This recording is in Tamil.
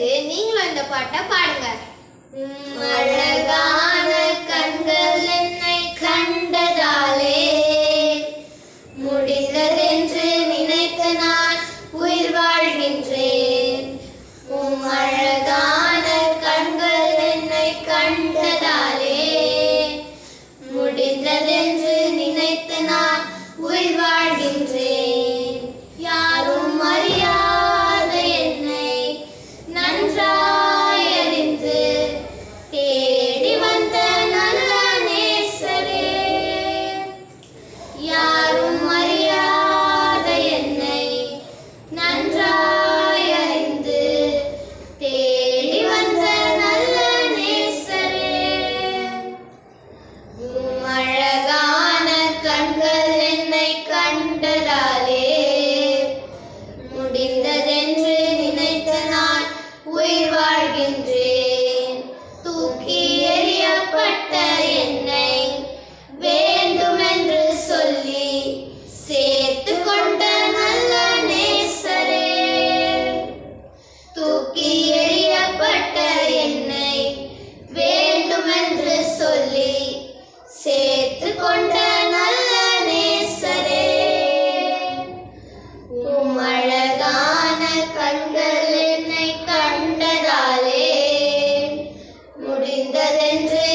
சேர்ந்து நீங்களும் இந்த பாட்டை பாடுங்க. அழகான கண்கள் என்னை கண்டதாலே முடிந்ததென்று நினைத்து நான் உயிர் வாழ்கின்றேன். உம் அழகான கண்கள் என்னை கண்டதாலே முடிந்ததென்று முடிந்ததென்று நினைத்த நான் உயிர் வாழ்கின்றேன். தூக்கி எறியப்பட்ட என்னை வேண்டுமென்று சொல்லி சேர்த்து கொண்ட நல்ல தெரிந்ததென்று